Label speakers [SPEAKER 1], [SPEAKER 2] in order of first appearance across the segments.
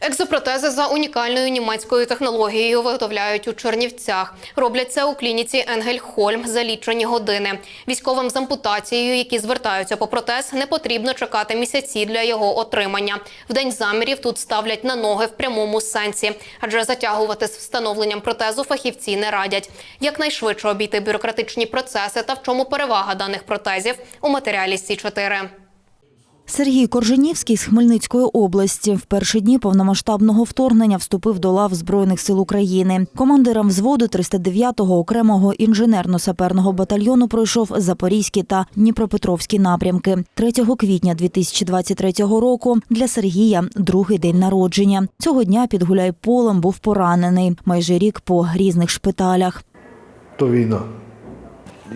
[SPEAKER 1] Екзопротези за унікальною німецькою технологією виготовляють у Чернівцях. Роблять це у клініці Енгельхольм за лічені години. Військовим з ампутацією, які звертаються по протез, не потрібно чекати місяці для його отримання. В день замірів тут ставлять на ноги в прямому сенсі, адже затягувати з встановленням протезу фахівці не радять. Якнайшвидше обійти бюрократичні процеси та в чому перевага даних протезів у матеріалі Сі 4
[SPEAKER 2] Сергій Корженівський з Хмельницької області в перші дні повномасштабного вторгнення вступив до лав Збройних сил України. Командиром взводу 309-го окремого інженерно-саперного батальйону пройшов Запорізький та Дніпропетровський напрямки. 3 квітня 2023 року для Сергія другий день народження. Цього дня під Гуляйполем був поранений майже рік по різних шпиталях.
[SPEAKER 3] то війна.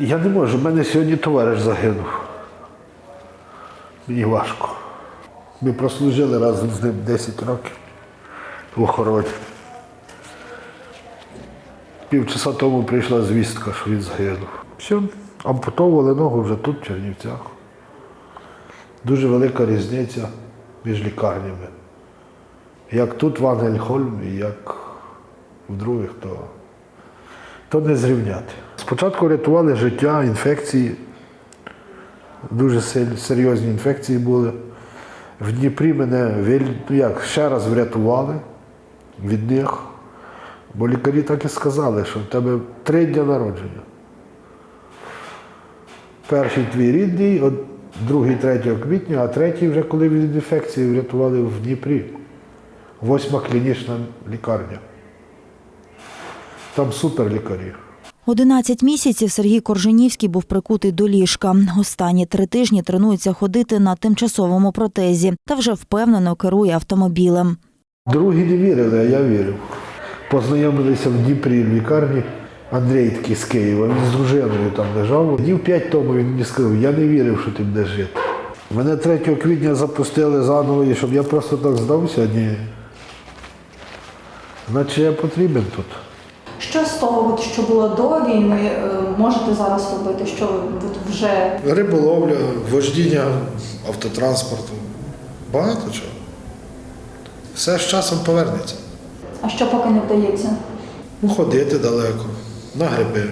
[SPEAKER 3] Я не можу, в мене сьогодні товариш загинув. Мені важко. Ми прослужили разом з ним 10 років в охороні. Півчаса тому прийшла звістка, що він загинув. Все, ампутовували ногу вже тут, в Чернівцях. Дуже велика різниця між лікарнями. Як тут в Ангельхольм і як в других, то то не зрівняти. Спочатку рятували життя, інфекції, дуже серйозні інфекції були. В Дніпрі мене ну як, ще раз врятували від них, бо лікарі так і сказали, що в тебе три дні народження. Перший твій рідний, другий 3 квітня, а третій вже коли від інфекції врятували в Дніпрі. Восьма клінічна лікарня. Там супер лікарі.
[SPEAKER 2] 11 місяців Сергій Корженівський був прикутий до ліжка. Останні три тижні тренується ходити на тимчасовому протезі та вже впевнено керує автомобілем.
[SPEAKER 3] Другі не вірили, а я вірив. Познайомилися в Дніпрі в лікарні. Андрій такий з Києва, він з дружиною там лежав. Днів п'ять тому він мені сказав, я не вірив, що ти будеш жити. Мене 3 квітня запустили заново, і щоб я просто так здався, ні. Значить, я потрібен тут.
[SPEAKER 4] Що з того, от, що було до війни, е, можете зараз робити? Що ви от вже
[SPEAKER 5] Риболовля, вождіння автотранспорту. Багато чого. Все з часом повернеться.
[SPEAKER 4] а що поки не вдається?
[SPEAKER 5] Ну, ходити далеко, на гриби.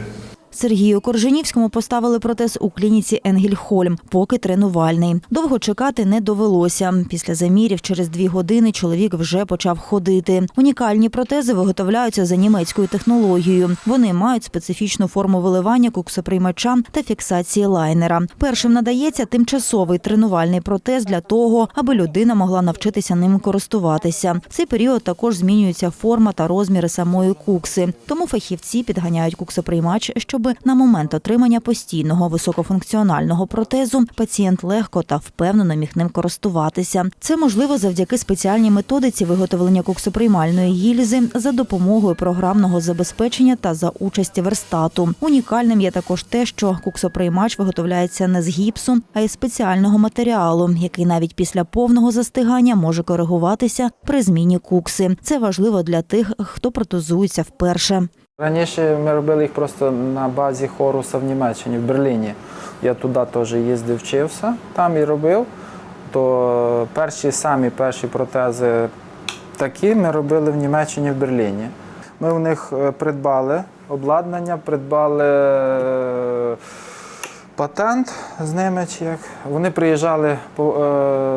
[SPEAKER 2] Сергію Корженівському поставили протез у клініці Енгельхольм, поки тренувальний. Довго чекати не довелося. Після замірів через дві години чоловік вже почав ходити. Унікальні протези виготовляються за німецькою технологією. Вони мають специфічну форму виливання куксоприймача та фіксації лайнера. Першим надається тимчасовий тренувальний протез для того, аби людина могла навчитися ним користуватися. В цей період також змінюється форма та розміри самої кукси. Тому фахівці підганяють куксоприймач, щоб на момент отримання постійного високофункціонального протезу пацієнт легко та впевнено міг ним користуватися. Це можливо завдяки спеціальній методиці виготовлення куксоприймальної гільзи за допомогою програмного забезпечення та за участі верстату. Унікальним є також те, що куксоприймач виготовляється не з гіпсу, а із спеціального матеріалу, який навіть після повного застигання може коригуватися при зміні кукси. Це важливо для тих, хто протезується вперше.
[SPEAKER 6] Раніше ми робили їх просто на базі хоруса в Німеччині, в Берліні. Я туди теж їздив, вчився, там і робив. То перші самі перші протези такі ми робили в Німеччині в Берліні. Ми у них е, придбали обладнання, придбали е, патент з ними. Чи як. Вони приїжджали, е,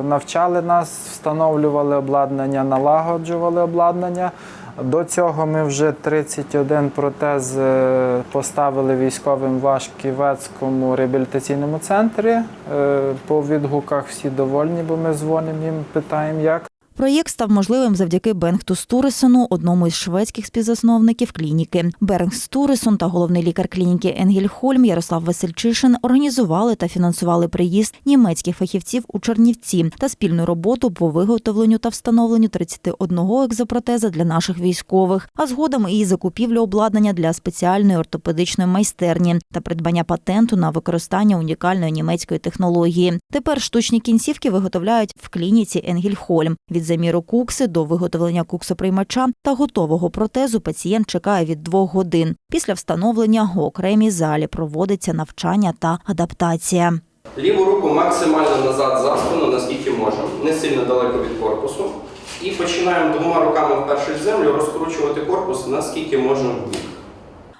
[SPEAKER 6] навчали нас, встановлювали обладнання, налагоджували обладнання. До цього ми вже 31 протез е, поставили військовим в Ашківецькому реабілітаційному центрі. Е, По відгуках всі довольні, бо ми дзвонимо їм, питаємо як.
[SPEAKER 2] Проєкт став можливим завдяки Бенгту Стурисону, одному із шведських співзасновників клініки. Бернг Стурисон та головний лікар клініки Енгельхольм Ярослав Васильчишин організували та фінансували приїзд німецьких фахівців у Чернівці та спільну роботу по виготовленню та встановленню 31 екзопротеза для наших військових, а згодом і закупівлю обладнання для спеціальної ортопедичної майстерні та придбання патенту на використання унікальної німецької технології. Тепер штучні кінцівки виготовляють в клініці Енгельхольм. Від заміру кукси до виготовлення куксоприймача та готового протезу пацієнт чекає від двох годин. Після встановлення у окремій залі проводиться навчання та адаптація.
[SPEAKER 7] Ліву руку максимально назад за спину, наскільки можемо. Не сильно далеко від корпусу. І починаємо двома руками в землю розкручувати корпус наскільки можна в.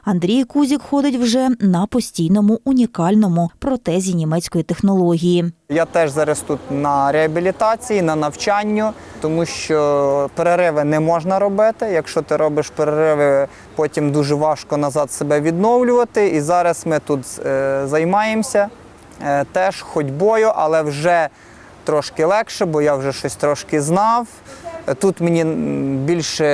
[SPEAKER 2] Андрій Кузік ходить вже на постійному унікальному протезі німецької технології.
[SPEAKER 8] Я теж зараз тут на реабілітації, на навчанню, тому що перериви не можна робити. Якщо ти робиш перериви, потім дуже важко назад себе відновлювати. І зараз ми тут е, займаємося е, теж ходьбою, але вже трошки легше, бо я вже щось трошки знав. Тут мені більше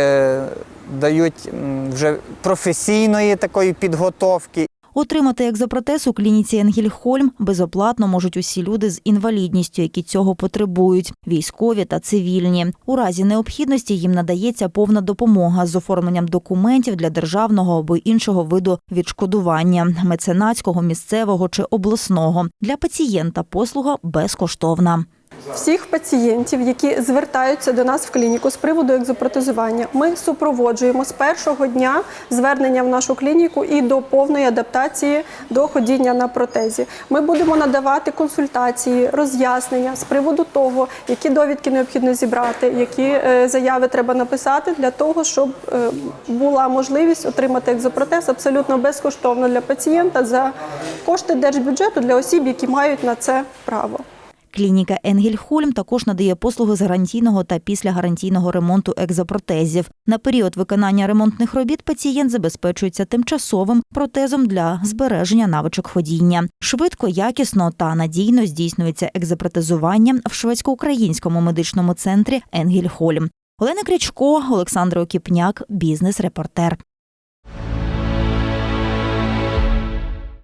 [SPEAKER 8] дають вже професійної такої підготовки.
[SPEAKER 2] Отримати екзопротез у клініці Енгельхольм безоплатно можуть усі люди з інвалідністю, які цього потребують, військові та цивільні. У разі необхідності їм надається повна допомога з оформленням документів для державного або іншого виду відшкодування меценатського, місцевого чи обласного. Для пацієнта послуга безкоштовна.
[SPEAKER 9] Всіх пацієнтів, які звертаються до нас в клініку з приводу екзопротезування, ми супроводжуємо з першого дня звернення в нашу клініку і до повної адаптації до ходіння на протезі. Ми будемо надавати консультації, роз'яснення з приводу того, які довідки необхідно зібрати, які е, заяви треба написати для того, щоб е, була можливість отримати екзопротез абсолютно безкоштовно для пацієнта за кошти держбюджету для осіб, які мають на це право.
[SPEAKER 2] Клініка Енгельхольм також надає послуги з гарантійного та післягарантійного ремонту екзопротезів. На період виконання ремонтних робіт пацієнт забезпечується тимчасовим протезом для збереження навичок ходіння. Швидко, якісно та надійно здійснюється екзопротезування в шведсько-українському медичному центрі Енгельхольм. Олена Крячко, Олександр Окіпняк, бізнес-репортер.